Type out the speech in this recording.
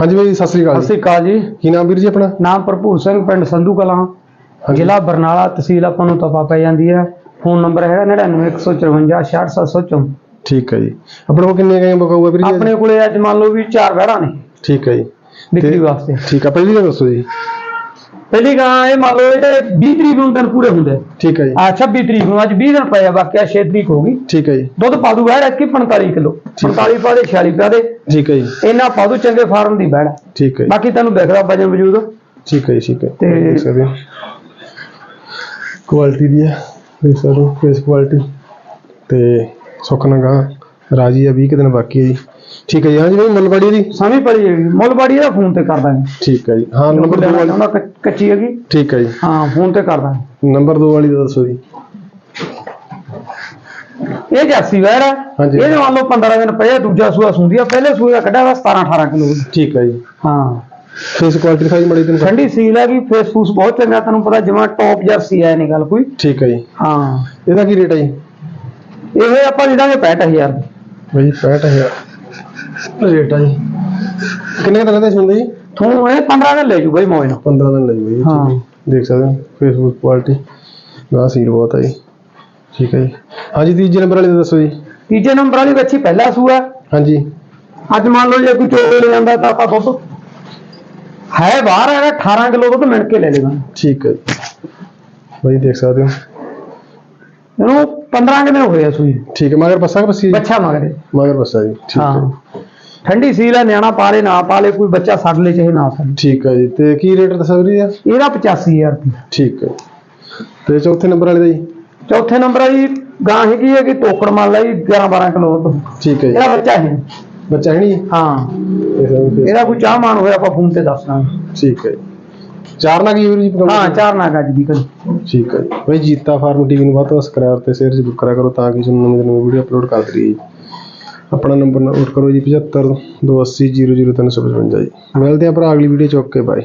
ਹਾਂਜੀ ਬਾਈ ਸਤਿ ਸ੍ਰੀ ਅਕਾਲ ਸਤਿ ਸ੍ਰੀ ਅਕਾਲ ਜੀ। ਕੀ ਨਾਮ ਵੀਰ ਜੀ ਆਪਣਾ? ਨਾਮ ਭਰਪੂਰ ਸਿੰਘ ਪਿੰਡ ਸੰਧੂ ਕਲਾਂ। ਜ਼ਿਲ੍ਹਾ ਬਰਨਾਲਾ ਤਹਿਸੀਲ ਆਪਾਂ ਨੂੰ ਤਫਾ ਪੈ ਜਾਂਦੀ ਹੈ। ਫੋਨ ਨੰਬਰ ਹੈਗਾ 9915566754 ਠੀਕ ਹੈ ਜੀ। ਆਪਣੇ ਕੋਲ ਕਿੰਨੇ ਗਏ ਬਕਾਊਗਾ ਵੀਰ ਜੀ? ਆਪਣੇ ਕੋਲੇ ਅੱਜ ਮੰਨ ਲਓ ਵੀ ਚਾਰ ਵਹਿਰਾ ਨੇ। ਠੀਕ ਹੈ ਜੀ। ਤੇ- ਵਾਸਤੇ। ਠੀਕ ਆ ਪਹਿਲੀ ਗੱਲ ਦੱਸੋ ਜੀ। ਪਹਿਲੀ ਗਾਂ ਇਹ ਮੰਨ ਲਓ ਇਹਦੇ 20 ਤਰੀਕ ਨੂੰ ਦਿਨ ਪੂਰੇ ਹੁੰਦੇ। ਠੀਕ ਹੈ ਜੀ। ਆ 26 ਤਰੀਕ ਨੂੰ ਅੱਜ 20 ਦਿਨ ਪਏ ਆ ਬਾਕੀ ਆ 6 ਤਰੀਕ ਹੋ ਗਈ। ਠੀਕ ਹੈ ਜੀ। ਦੁੱਧ ਪਾ ਦੂ ਵਹਿੜ ਐਤਕੀ 45 ਕਿਲੋ। 45 ਪਾ ਦੇ 46 ਪਾ ਦੇ। ਠੀਕ ਹੈ ਜੀ। ਇਹਨਾਂ ਪਾ ਦੂ ਚੰਗੇ ਫਾਰਮ ਦੀ ਵਹਿੜ ਠੀਕ ਹੈ ਜੀ। ਬਾਕੀ ਤੁਹਾਨੂੰ ਦਿਖਦਾ ਵਜਨ ਵਜੂਦ। ਠੀਕ ਹੈ ਜੀ ਠੀਕ ਹੈ। ਤੇ- ਦੇਖ ਸਕਦੇ ਹੋ। ਕੁਆਲਿਟੀ ਦੀ ਹੈ। ਦੇਖ ਸਕਦੇ ਹੋ ਫੇਸ ਕੁਆਲਿਟੀ ਤੇ ਸੁਖਨਾ ਗਾ। ਰਾਜੀ ਆ 20 ਕੁ ਦਿਨ ਬਾਕੀ ਹੈ ਜੀ। ਠੀਕ ਹੈ ਜੀ ਹਾਂਜੀ ਬਾਈ ਮੁੱਲਵਾੜੀ ਦੀ? ਸਮਝ ਪੜੀ ਹੈਗੀ ਮੁੱਲ ਬਾੜੀ ਦਾ ਫੋਨ ਤੇ ਕਰ ਦਾਂਗੇ ਠੀਕ ਹੈ ਜੀ। ਹਾਂ ਨੰਬਰ 2 ਲੈਣਾ ਵਾਲੀ। ਚਾਹੁੰਦਾ ਕੱਚ- ਕੱਚੀ ਹੈਗੀ। ਠੀਕ ਹੈ ਜੀ। ਹਾਂ ਫੋਨ ਤੇ ਕਰ ਦਾਂਗੇ ਨੰਬਰ 2 ਵਾਲੀ ਦਾ ਦੱਸੋ ਜੀ। ਇਹ ਜਾਸੀ ਵੈਰ ਹੈ ਹਾਂਜੀ। ਇਹਦੇ ਮੰਨ ਲਓ 15 ਦਿਨ ਪਏ ਆ, ਦੂਜਾ ਸੂਆ ਸੁੰਦੀ ਆ। ਪਹਿਲੇ ਸੂਏ ਦਾ ਕੱਢਿਆ ਵਾ 17 18 ਕਿਲੋ। ਠੀਕ ਹੈ ਜੀ। ਹਾਂ। ਫੇਸ ਕੁਆਲਿਟੀ ਦਿਖਾਈ ਮੜੀ ਤੈਨੂੰ। ਠੰਡੀ ਸੀਲ ਹੈਗੀ ਫੇਸ ਫੂਸ ਬਹੁਤ ਚੰਗਾ ਤੈਨੂੰ ਪਤਾ ਜਿਵੇਂ ਟੌਪ ਜਰਸੀ ਹੈ ਨਹੀਂ ਗੱਲ ਕੋਈ। ਠੀਕ ਹੈ ਜੀ। ਹਾਂ। ਇਹਦਾ ਕੀ ਰੇਟ ਹੈ ਜੀ? ਇਹ ਆਪਾਂ ਦੇ ਦਾਂਗੇ 65000 ਬਈ 65000 ਰੇਟ ਜੀ। ਕਿੰਨੇ ਦਿਨਾਂ ਦੇ ਹੁੰਦੇ ਜੀ? ਤੂੰ ਇਹ 15 ਦਿਨ ਲੈ ਜੂ ਬਈ ਮੌਜ ਨਾਲ। 15 ਦਿਨ ਲਈ ਬਈ ਹਾਂ। ਦੇਖ ਸਕਦੇ ਹੋ ਫੇਸਬੁੱਕ ਕੁਆਲਿਟੀ ਨਾ ਸੀਲ ਬਹੁਤ ਹੈ ਜੀ। ਠੀਕ ਹੈ ਜੀ। ਹਾਂਜੀ ਤੀਜੇ ਨੰਬਰ ਵਾਲੇ ਦਾ ਦੱਸੋ ਜੀ। ਤੀਜੇ ਨੰਬਰ ਵਾਲੀ ਬੱਚੀ ਪਹਿਲਾ ਸੂਆ ਹਾਂਜੀ। ਅੱਜ ਮੰਨ ਲਓ ਜੇ ਕੋਈ ਚੋਲ ਲੈ ਜਾਂਦਾ ਤਾਂ ਆਪਾਂ ਦੁੱਧ। ਹੈ ਬਾਹਰ ਹੈਗਾ 18 ਕਿਲੋ ਦੁੱਧ ਮਿਣ ਕੇ ਲੈ ਲੈਣਾ ਠੀਕ ਹੈ ਜੀ। ਬਈ ਦੇਖ ਸਕਦੇ ਹੋ। ਇਹਨੂੰ 15 ਕਿਲੋ ਹੋਇਆ ਸੂਈ ਠੀਕ ਹੈ ਮਗਰ ਬੱਸਾ ਕਿ ਬੱਸੀ ਬੱਚਾ ਮਗਰੇ। ਮਗਰ ਬੱਸਾ ਜੀ ਠੀਕ ਹੈ। ਹਾਂ। ਠੰਡੀ ਸੀਲ ਹੈ ਨਿਆਣਾ ਪਾਲੇ ਨਾ ਪਾਲੇ ਕੋਈ ਬੱਚਾ ਛੱਡ ਲੈ ਚਾਹੇ ਨਾ ਛੱਡ ਠੀਕ ਹੈ ਜੀ ਤੇ ਕੀ ਰੇਟ ਦੱਸੋ ਜੀ ਇਹਦਾ 85000 ਰੁਪਏ ਠੀਕ ਹੈ। ਤੇ ਚੌਥੇ ਨੰਬਰ ਵਾਲੇ ਦਾ ਜੀ? ਚੌਥੇ ਨੰਬਰ ਵਾਲੀ ਗਾਂ ਹੈਗੀ ਹੈ ਕਿ ਟੋਕੜ ਮੰਨ ਲਈ 11 12 ਕਿਲੋ ਦੁੱਧ। ਠੀਕ ਹੈ ਜੀ। ਇਹਦਾ ਬੱਚਾ ਹੈ। ਬੱਚਾ ਹੈ ਨਹੀਂ? ਜੀ? ਹਾਂ ਇਹਦਾ ਕੋਈ ਚਾਹ ਮਾਨ ਹੋਇਆ ਆਪਾਂ ਫੋਨ ਤੇ ਦੱਸ ਦਾਂਗੇ। ਠੀਕ ਹੈ ਜੀ। ਚਾਰ ਵੀਰ ਜੀ ਹਾਂ ਚਾਰ ਨਾ ਗੱਜ ਦੀ ਕਰੀ ਠੀਕ ਹੈ ਜੀ। ਬਈ ਜੀਤਾ ਫਾਰਮ ਟੀਵੀ ਨੂੰ ਵੱਧ ਤੋਂ ਵੱਧ ਤੇ ਸ਼ੇਅਰ ਜ਼ਰੂਰ ਕਰਿਆ ਕਰੋ ਤਾਂ ਕਿ ਤੁਹਾਨੂੰ ਨਵੀਂ ਨਵੀਂ ਵੀਡੀਓ ਅਪਲੋਡ ਕਰਦੇ ਰਹੀਏ ਜੀ। ਆਪਣਾ ਨੰਬਰ ਨੋਟ ਕਰੋ ਜੀ 75 280 00355 ਜੀ। ਮਿਲਦੇ ਹਾਂ ਭਰਾ ਅਗਲੀ ਵੀਡੀਓ ਚੁੱਕ ਕੇ ਬਾਏ